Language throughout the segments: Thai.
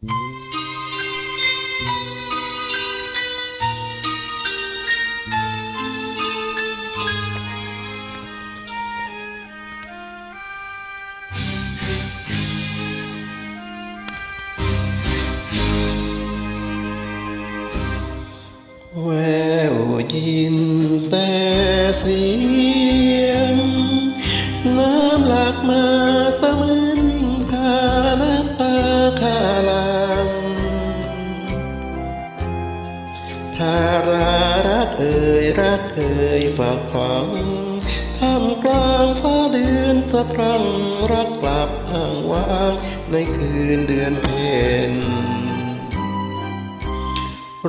แววยินแต่ ถ้ารารักเอ่ยรักเคยฝากฝังท่ามกลางฟ้าเดือนสะพรั่งรักกลับห่างว่างในคืนเดือนเพ็ญ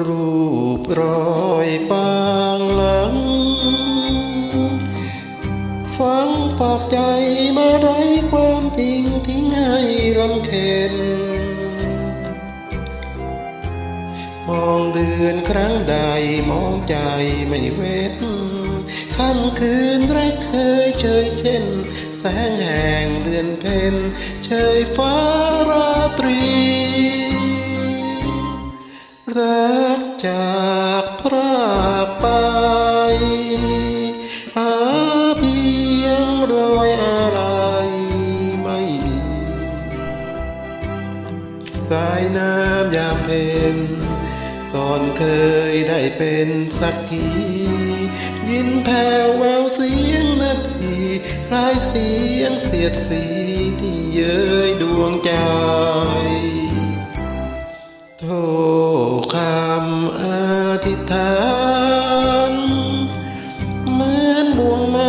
รูปรอยปางหลัง ฟังปากใจมาได้ความจริงทิ้งให้ลำเค็น มองเดือนครั้งใดมองใจไม่เว้นค่ำคืนรักเคยเชยเช่น แสงแห่งเดือนเพ็ญเชยฟ้าราตรี รักจากพรากไปหาเพียงรอยอะไรไม่มีสายน้ำยามเพ็ญ ก่อนเคยได้เป็นสักทียินแผ่วแววเสียงนาทีคล้ายเสียงเสียดสีที่เย้ยดวงใจโทคำอธิษฐานเหมือนบวงมา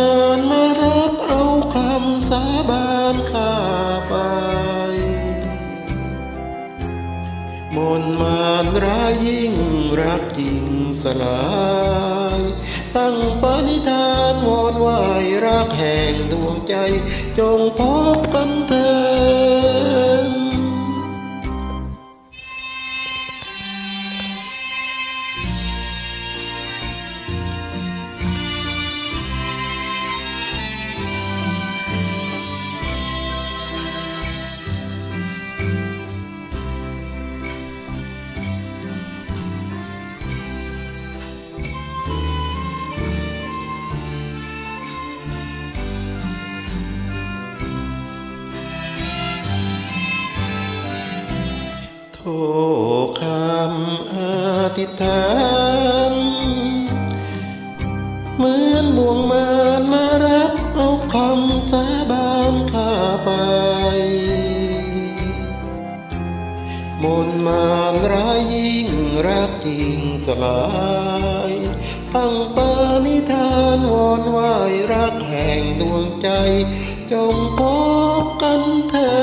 มนมานร้ายยิ่งรักจริงสลาย ตั้งปณิธานวอนไหวรักแห่งดวงใจ จงพบกันเถอ โทคำอธิษฐานเหมือนบ่วงมารมารับเอาคำสาบานข้าไป มนต์มารร้ายยิ่งรักจริงสลายตั้งปานิธานวอนไหวรักแห่งดวงใจ จงพบกันเถิด